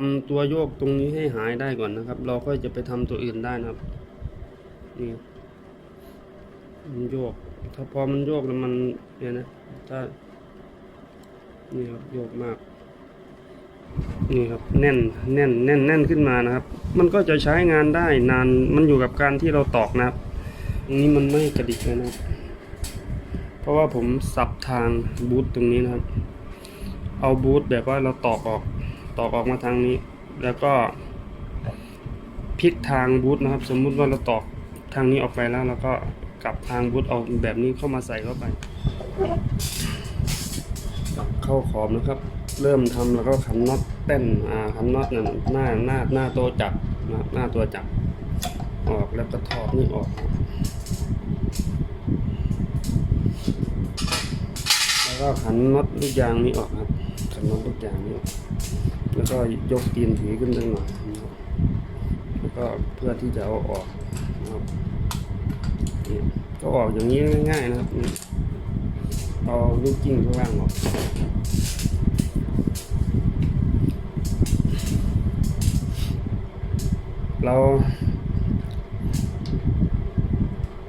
ทำตัวโยกตรงนี้ให้หายได้ก่อนนะครับ เราค่อยจะไปทำตัวอื่นได้นะครับ นี่มันโยก ถ้าพอมันโยกแล้วมันเนี่ยนะถ้านี่ครับโยกมาก นี่ครับแน่นแน่นแน่นแน่นขึ้นมานะครับ มันก็จะใช้งานได้นานมันอยู่กับการที่เราตอกนะครับตรงนี้มันไม่กระดิกเลยนะครับ เพราะว่าผมสับทางบูทตรงนี้นะครับ เอาบูทแบบว่าเราตอกออก ตอกออกมาทางนี้ แล้วก็พลิกทางบูทนะครับ สมมุติว่าเราตอกทางนี้ออกไปแล้วแล้วก็กลับทางบูทเอาแบบนี้เข้ามาใส่เข้าไป เข้าขอบนะครับ เริ่มทำแล้วก็ขันน็อตเต้นอ่าขันน็อตนั่นหน้าหน้าหน้าตัวจับนะหน้าตัวจับออกแล้วก็ถอดนี่ออกแล้วก็ขันน็อตลูกยางนี้ออกครับ ขันอตลูกยางนี้ แล้วก็ยกตีนถีขึ้นตั้งหน่อยนะครับแล้วก็เพื่อที่จะเอาออกนะครับก็ออกอย่างนี้ง่ายๆนะครับเอาลูกจิ้งข้างล่างออกเรา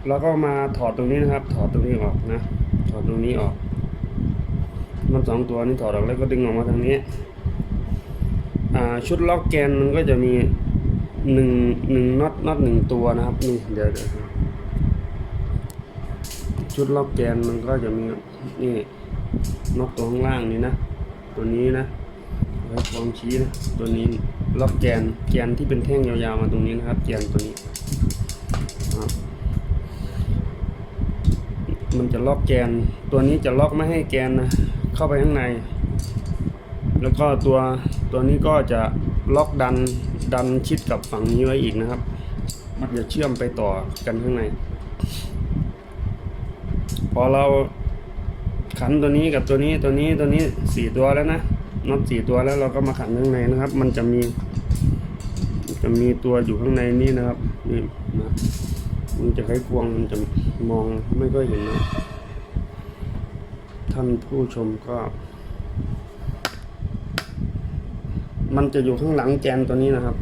เราก็มาถอดตรงนี้นะครับ ถอดตรงนี้ออกนะ ถอดตรงนี้ออก มันสองตัวนี้ถอดออกแล้วก็ดึงออกมาทางนี้ ชุดล็อกแกนมันก็จะมีหนึ่งหนึ่งน็อตน็อตหนึ่งตัวนะครับนี่เดี๋ยวเดี๋ยวชุดล็อกแกนมันก็จะมีนี่น็อตตัวข้างล่างนี่นะ ตัวนี้นะแล้วลองชี้นะตัวนี้ล็อกแกนแกนที่เป็นแท่งยาวๆมาตรงนี้นะครับแกนตัวนี้มันจะล็อกแกน ตัวนี้จะล็อกไม่ให้แกนนะ เข้าไปข้างใน แล้วก็ตัวตัวนี้ก็จะล็อกดันดันชิดกับฝั่งนี้ไว้อีกนะครับ มันจะเชื่อมไปต่อกันข้างใน พอเราขันตัวนี้กับตัวนี้ตัวนี้ตัวนี้สี่ตัวแล้วนะน็อตสี่ตัวแล้วเราก็มาขันข้างในนะครับ มันจะมีจะมีตัวอยู่ข้างในนี่นะครับนี่นะมันจะไขควงมันจะมองไม่ค่อยเห็นนะ ท่านผู้ชมก็ มันจะอยู่ข้างหลังแกนตัวนี้นะครับ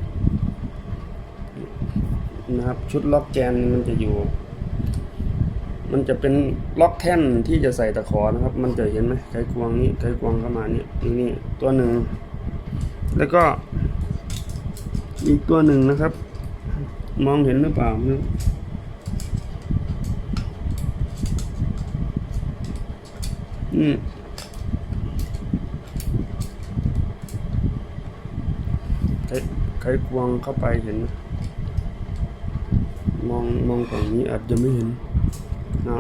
นะครับ ชุดล็อกแกนมันจะอยู่ มันจะเป็นล็อกแท่นที่จะใส่ตะขอนะครับ มันจะเห็นไหมไขควงนี้ไขควงเข้ามานี่นี่นี่ตัวหนึ่ง แล้วก็อีกตัวหนึ่งนะครับ มองเห็นหรือเปล่าไม่รู้ อืมไขไขควงเข้าไปเห็น มองมองฝั่งนี้อาจจะไม่เห็นนะ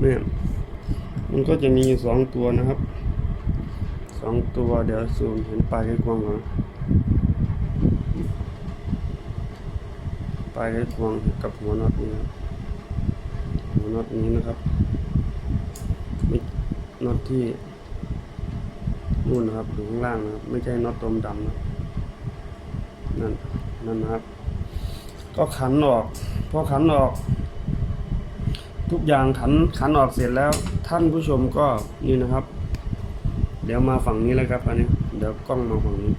เนี่ยมันก็จะมีอยู่สองตัวนะครับสองตัวเดี๋ยวซูมเห็นปลายไขควงก่อนปลายไขควงกับหัวน็อตนี้หัวน็อตนี้นะครับ น็อตที่นู่นนะครับอยู่ข้างล่างนะครับ ไม่ใช่น็อตตมดำนะนั่นนั่นนะครับ ก็ขันออกพอขันออก ทุกอย่างขันขันออกเสร็จแล้ว ท่านผู้ชมก็นี่นะครับ เดี๋ยวมาฝั่งนี้แล้วครับอันนี้ เดี๋ยวกล้องมาฝั่งนี้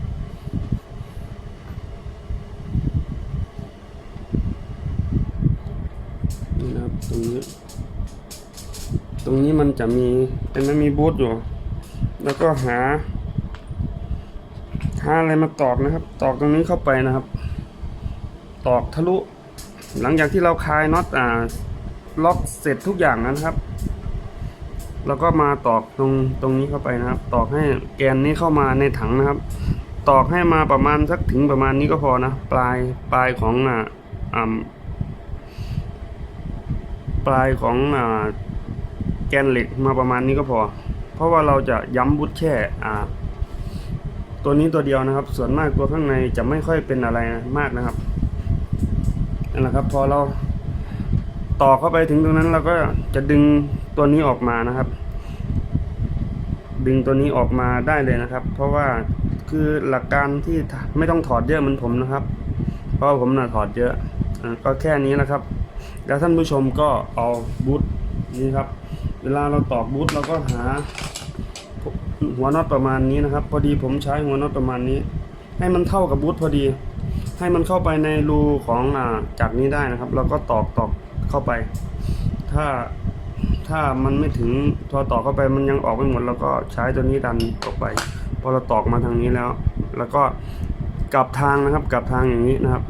นี่นะครับตรงนี้ ตรงนี้มันจะมีเป็นไม่มีบูธอยู่ แล้วก็หาหาอะไรมาตอกนะครับ ตอกตรงนี้เข้าไปนะครับ ตอกทะลุ หลังจากที่เราคลายน็อตอ่าล็อกเสร็จทุกอย่างนะครับแล้วก็มาตอกตรงตรงนี้เข้าไปนะครับ ตอกให้แกนนี้เข้ามาในถังนะครับ ตอกให้มาประมาณสักถึงประมาณนี้ก็พอนะ ปลายปลายของอ่าอ่าปลายของอ่า แกนเหล็กมาประมาณนี้ก็พอ เพราะว่าเราจะย้ำบุดแค่อ่า ตัวนี้ตัวเดียวนะครับ ส่วนมากตัวข้างในจะไม่ค่อยเป็นอะไรมากนะครับนั่นแหละครับพอเราต่อเข้าไปถึงตรงนั้นเราก็จะดึงตัวนี้ออกมานะครับ ดึงตัวนี้ออกมาได้เลยนะครับ เพราะว่าคือหลักการที่ไม่ต้องถอดเยอะเหมือนผมนะครับ เพราะผมน่ะถอดเยอะก็แค่นี้นะครับ แล้วท่านผู้ชมก็เอาบูทนี้ครับ เวลาเราตอกบูทเราก็หาหัวน็อตประมาณนี้นะครับ พอดีผมใช้หัวน็อตประมาณนี้ ให้มันเท่ากับบูทพอดี ให้มันเข้าไปในรูของอ่าจักรนี้ได้นะครับแล้วก็ตอกตอกเข้าไป ถ้าถ้ามันไม่ถึงพอตอกเข้าไปมันยังออกไม่หมดแล้วก็ใช้ตัวนี้ดันออกไป พอเราตอกมาทางนี้แล้ว แล้วก็กลับทางนะครับ กลับทางอย่างนี้นะครับ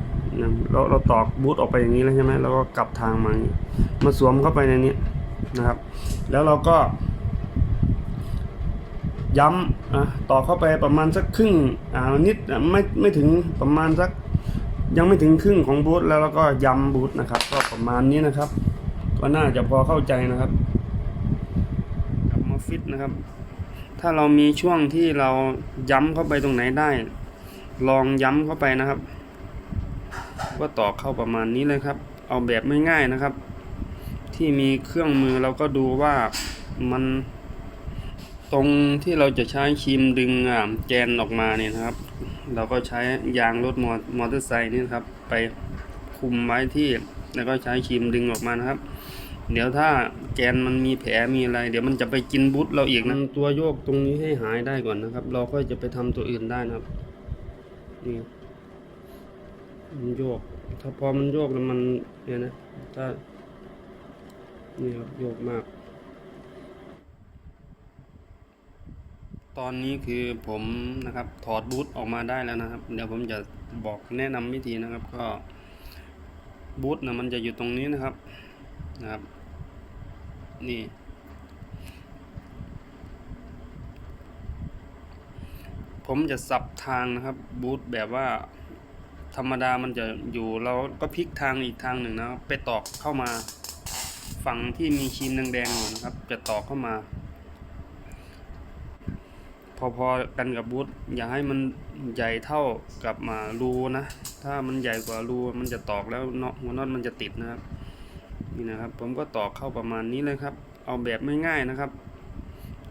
เราเราตอกบูทออกไปอย่างนี้แล้วใช่ไหมแล้วก็กลับทางมามาสวมเข้าไปในนี้ นะครับ แล้วเราก็ ย้ำอะต่อเข้าไปประมาณสักครึ่งอ่านิดไม่ไม่ถึงประมาณสักยังไม่ถึงครึ่งของบูทแล้วเราก็ย้ำบูทนะครับ ก็ประมาณนี้นะครับ ก็น่าจะพอเข้าใจนะครับกลับมาฟิตนะครับ ถ้าเรามีช่วงที่เราย้ำเข้าไปตรงไหนได้ ลองย้ำเข้าไปนะครับ ก็ต่อเข้าประมาณนี้เลยครับ เอาแบบไม่ง่ายนะครับ ที่มีเครื่องมือเราก็ดูว่ามันตรงที่เราจะใช้ครีมดึงแกนออกมาเนี่ยนะครับ เราก็ใช้ยางรถมอมอเตอร์ไซค์นี่ครับ ไปคุมไว้ที่แล้วก็ใช้ครีมดึงออกมานะครับ เดี๋ยวถ้าแกนมันมีแผลมีอะไร เดี๋ยวมันจะไปกินบูทเราอีกนะตัวโยกตรงนี้ให้หายได้ก่อนนะครับ เราค่อยจะไปทำตัวอื่นได้นะครับนี่มันโยก ถ้าพอมันโยกแล้วมันเนี่ยนะถ้า นี่ครับโยกมาก ตอนนี้คือผมนะครับถอดบูทออกมาได้แล้วนะครับ เดี๋ยวผมจะบอกแนะนำวิธีนะครับ ก็บูทนะมันจะอยู่ตรงนี้นะครับนะครับ นี่ ผมจะสับทางนะครับบูทแบบว่าธรรมดามันจะอยู่เราก็พลิกทางอีกทางหนึ่งนะครับไปตอกเข้ามา ฝั่งที่มีครีมแดงๆอยู่นะครับ จะตอกเข้ามา พอๆกันกับบูทอย่าให้มันใหญ่เท่ากับมารูนะ ถ้ามันใหญ่กว่ารูมันจะตอกแล้วเนาะหัวน็อตมันจะติดนะครับนี่นะครับ ผมก็ตอกเข้าประมาณนี้เลยครับ เอาแบบไม่ง่ายนะครับ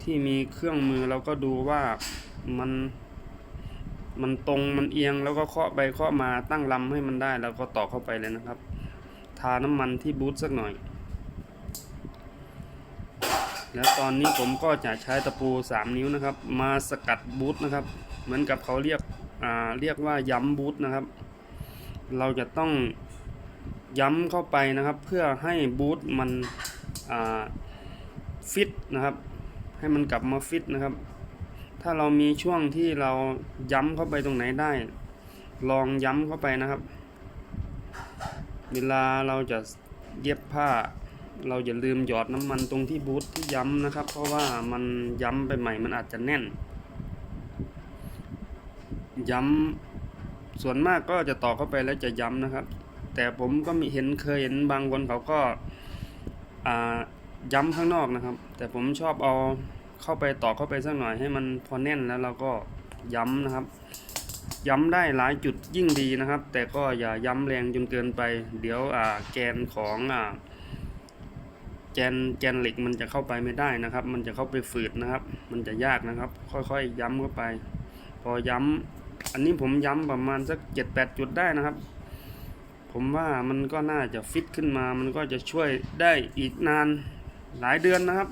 ที่มีเครื่องมือเราก็ดูว่ามันมันตรงมันเอียงแล้วก็เคาะไปเคาะมาตั้งลำให้มันได้แล้วก็ตอกเข้าไปเลยนะครับ ทาน้ำมันที่บูทสักหน่อย แล้วตอนนี้ผมก็จะใช้ตะปู 3 นิ้วนะครับ มาสกัดบูทนะครับ เหมือนกับเขาเรียกเรียกว่าย้ำบูทนะครับ เราจะต้องย้ำเข้าไปนะครับ เพื่อให้บูทมันฟิตนะครับ ให้มันกลับมาฟิตนะครับ ถ้าเรามีช่วงที่เราย้ำเข้าไปตรงไหนได้ ลองย้ำเข้าไปนะครับ เวลาเราจะเย็บผ้า เราอย่าลืมหยอดน้ำมันตรงที่บูทที่ย้ำนะครับ เพราะว่ามันย้ำไปใหม่มันอาจจะแน่น ย้ำส่วนมากก็จะต่อเข้าไปแล้วจะย้ำนะครับ แต่ผมก็มีเห็นเคยเห็นบางคนเขาก็ย้ำข้างนอกนะครับ แต่ผมชอบเอาเข้าไปต่อเข้าไปสักหน่อยให้มันพอแน่นแล้วเราก็ย้ำนะครับ ย้ำได้หลายจุดยิ่งดีนะครับ แต่ก็อย่าย้ำแรงจนเกินไป เดี๋ยวแกนของอ่า แกนแกนเหล็กมันจะเข้าไปไม่ได้นะครับ มันจะเข้าไปฝืดนะครับ มันจะยากนะครับ ค่อยๆย้ำเข้าไป พอย้ำอันนี้ผมย้ำประมาณสักเจ็ดแปดจุดได้นะครับ ผมว่ามันก็น่าจะฟิตขึ้นมา มันก็จะช่วยได้อีกนานหลายเดือนนะครับ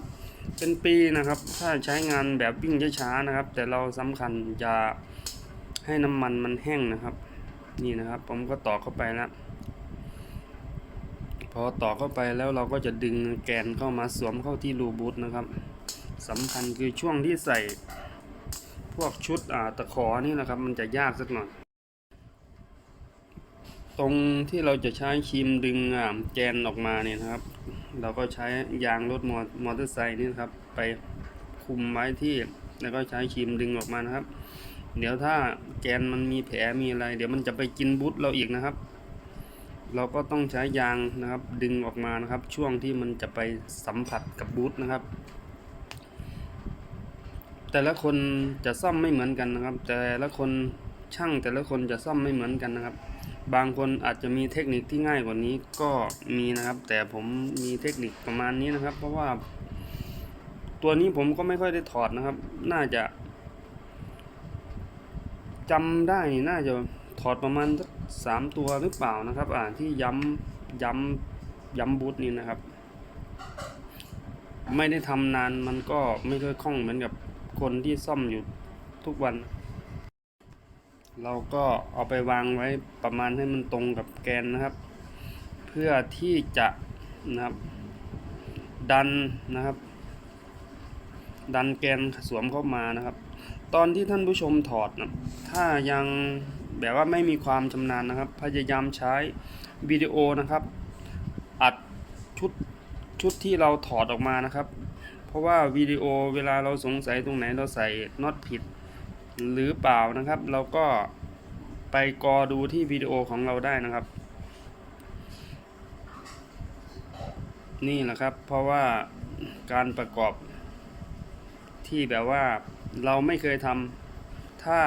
เป็นปีนะครับ ถ้าใช้งานแบบวิ่งช้าๆนะครับ แต่เราสำคัญจะให้น้ำมันมันแห้งนะครับ นี่นะครับ ผมก็ต่อกเข้าไปแล้ว พอต่อเข้าไปแล้วเราก็จะดึงแกนเข้ามาสวมเข้าที่รูบูทนะครับสำคัญคือช่วงที่ใส่พวกชุดอ่าตะขอนี่นะครับ มันจะยากสักหน่อย ตรงที่เราจะใช้ครีมดึงแกนออกมาเนี่ยนะครับ เราก็ใช้ยางรถมอมอเตอร์ไซค์นี่นะครับ ไปคุมไว้ที่แล้วก็ใช้ครีมดึงออกมานะครับ เดี๋ยวถ้าแกนมันมีแผลมีอะไร เดี๋ยวมันจะไปกินบูทเราอีกนะครับ เราก็ต้องใช้ยางนะครับ ดึงออกมานะครับ ช่วงที่มันจะไปสัมผัสกับบูทนะครับ แต่ละคนจะซ่อมไม่เหมือนกันนะครับ แต่ละคนช่างแต่ละคนจะซ่อมไม่เหมือนกันนะครับ บางคนอาจจะมีเทคนิคที่ง่ายกว่านี้ก็มีนะครับ แต่ผมมีเทคนิคประมาณนี้นะครับ เพราะว่า ตัวนี้ผมก็ไม่ค่อยได้ถอดนะครับ น่าจะจำได้น่าจะ ถอดประมาณสักสามตัวหรือเปล่านะครับ อ่าที่ย้ำย้ำย้ำบูทนี่นะครับ ไม่ได้ทำนานมันก็ไม่ค่อยคล่องเหมือนกับคนที่ซ่อมอยู่ทุกวัน เราก็เอาไปวางไว้ประมาณให้มันตรงกับแกนนะครับ เพื่อที่จะนะครับดันนะครับ ดันแกนสวมเข้ามานะครับ ตอนที่ท่านผู้ชมถอดนะถ้ายัง แบบว่าไม่มีความชำนาญนะครับ พยายามใช้วิดีโอนะครับ อัดชุดชุดที่เราถอดออกมานะครับ เพราะว่าวิดีโอเวลาเราสงสัยตรงไหนเราใส่น็อตผิดหรือเปล่านะครับ เราก็ไปกอดูที่วิดีโอของเราได้นะครับ นี่แหละครับ เพราะว่าการประกอบที่แบบว่าเราไม่เคยทำถ้า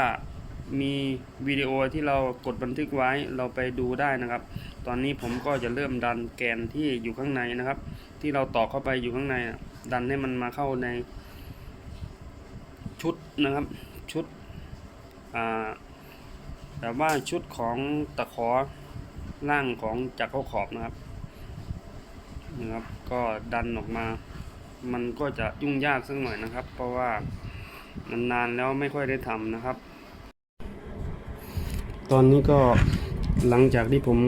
มีวิดีโอที่เรากดบันทึกไว้เราไปดูได้นะครับ ตอนนี้ผมก็จะเริ่มดันแกนที่อยู่ข้างในนะครับ ที่เราต่อเข้าไปอยู่ข้างในดันให้มันมาเข้าในชุดนะครับชุดแบบว่าชุดของตะขอล่างของจักรเข้าขอบนะครับนะครับ ก็ดันออกมา มันก็จะยุ่งยากสักหน่อยนะครับ เพราะว่านานๆแล้วไม่ค่อยได้ทำนะครับ ตอนนี้ก็หลังจากที่ผม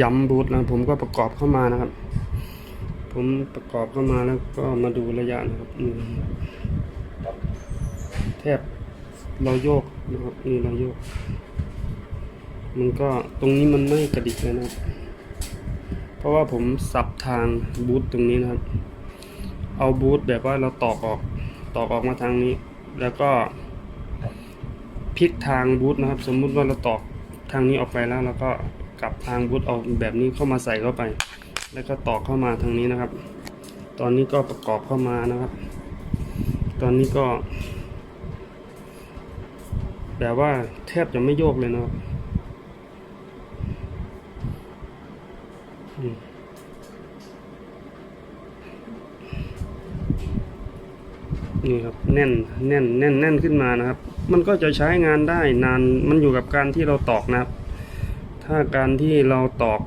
ย้ำบูทแล้วผมก็ประกอบเข้ามานะครับ ผมประกอบเข้ามาแล้วก็มาดูระยะนะครับนี่แทบเราโยกนะครับนี่เราโยก มันก็ตรงนี้มันไม่กระดิกเลยนะครับ เพราะว่าผมสับทางบูทตรงนี้นะครับ เอาบูทแบบว่าเราตอกออกตอกออกมาทางนี้ แล้วก็พลิกทางบูทนะครับ สมมุติว่าเราตอก ทางนี้ออกไปแล้วเราก็กลับทางบูทเอาแบบนี้เข้ามาใส่เข้าไป แล้วก็ตอกเข้ามาทางนี้นะครับ ตอนนี้ก็ประกอบเข้ามานะครับ ตอนนี้ก็แบบว่าแทบจะไม่โยกเลยนะครับนี่ครับแน่นแน่นแน่นแน่นขึ้นมานะครับ มันก็จะใช้งานได้นานมันอยู่กับการที่เราตอกนะครับ ถ้าการที่เราตอก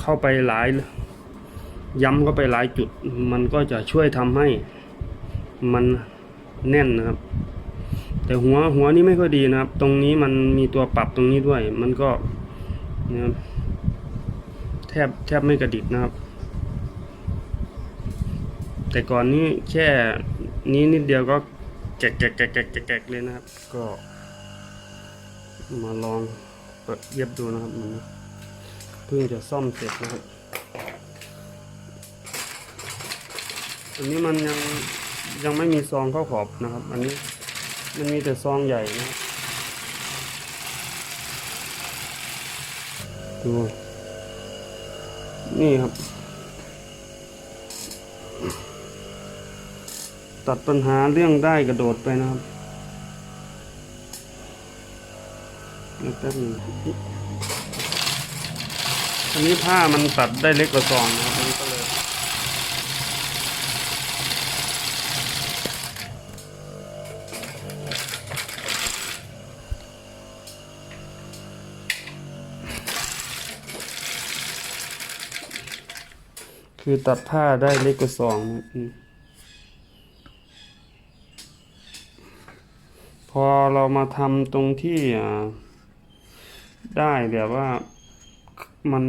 เข้าไปหลาย ย้ำเข้าไปหลายจุด มันก็จะช่วยทำให้มันแน่นนะครับ แต่หัวหัวนี้ไม่ค่อยดีนะครับ ตรงนี้มันมีตัวปรับตรงนี้ด้วย มันก็นะครับแทบแทบไม่กระดิกนะครับ แต่ก่อนนี้แค่นี้นิดเดียวก็ แกะแกะแกะแกะแกะแกะเลยนะครับ ก็ มาลองเปิดเย็บดูนะครับมันเพิ่งจะซ่อมเสร็จนะครับ อันนี้มันยังยังไม่มีซองเข้าขอบนะครับ อันนี้มันมีแต่ซองใหญ่นะดูนี่ครับ ตัดปัญหาเรื่องได้กระโดดไปนะครับแล้วแป๊บนึงอันนี้ผ้ามันตัดได้เล็กกว่าซองนะครับอันก็เลยคือตัดผ้าได้เล็กกว่าซองนะครับอืม พอเรามาทำตรงที่ได้แบบว่ามัน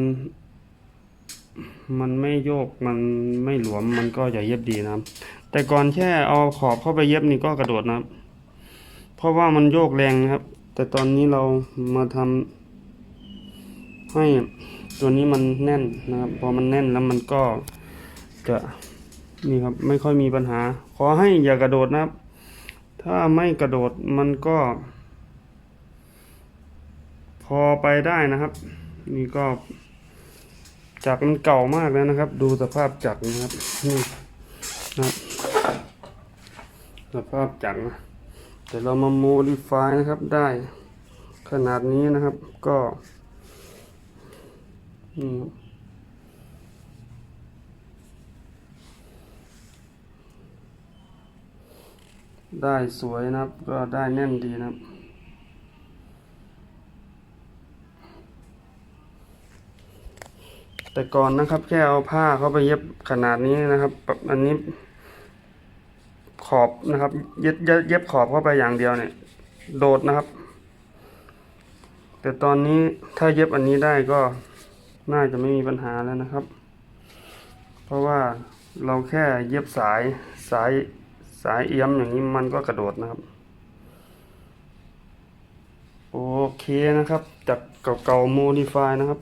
มันไม่โยกมันไม่หลวมมันก็จะเย็บดีนะครับแต่ก่อนแค่เอาขอบเข้าไปเย็บนี่ก็กระโดดนะครับเพราะว่ามันโยกแรงนะครับ แต่ตอนนี้เรามาทำให้ตัวนี้มันแน่นนะครับพอมันแน่นแล้วมันก็จะนี่ครับไม่ค่อยมีปัญหา ขอให้อย่ากระโดดนะครับ ถ้าไม่กระโดดมันก็ พอไปได้นะครับ นี่ก็ จักรมันเก่ามากแล้วนะครับ ดูสภาพจักรนะครับนี่นะสภาพจักรนะแต่เรามาโมดิฟายนะครับได้ขนาดนี้นะครับก็นี่ ได้สวยนะครับ ก็ได้แน่นดีนะครับ แต่ก่อนนะครับ แค่เอาผ้าเข้าไปเย็บขนาดนี้นะครับปรับ อันนี้ขอบนะครับ เย็บเย็บขอบเข้าไปอย่างเดียวเนี่ย โดดนะครับ แต่ตอนนี้ถ้าเย็บอันนี้ได้ก็น่าจะไม่มีปัญหาแล้วนะครับ เพราะว่าเราแค่เย็บสายสาย สายเอี้ยมอย่างนี้มันก็กระโดดนะครับ โอเคนะครับ จากเก่าๆโมดิฟายนะครับ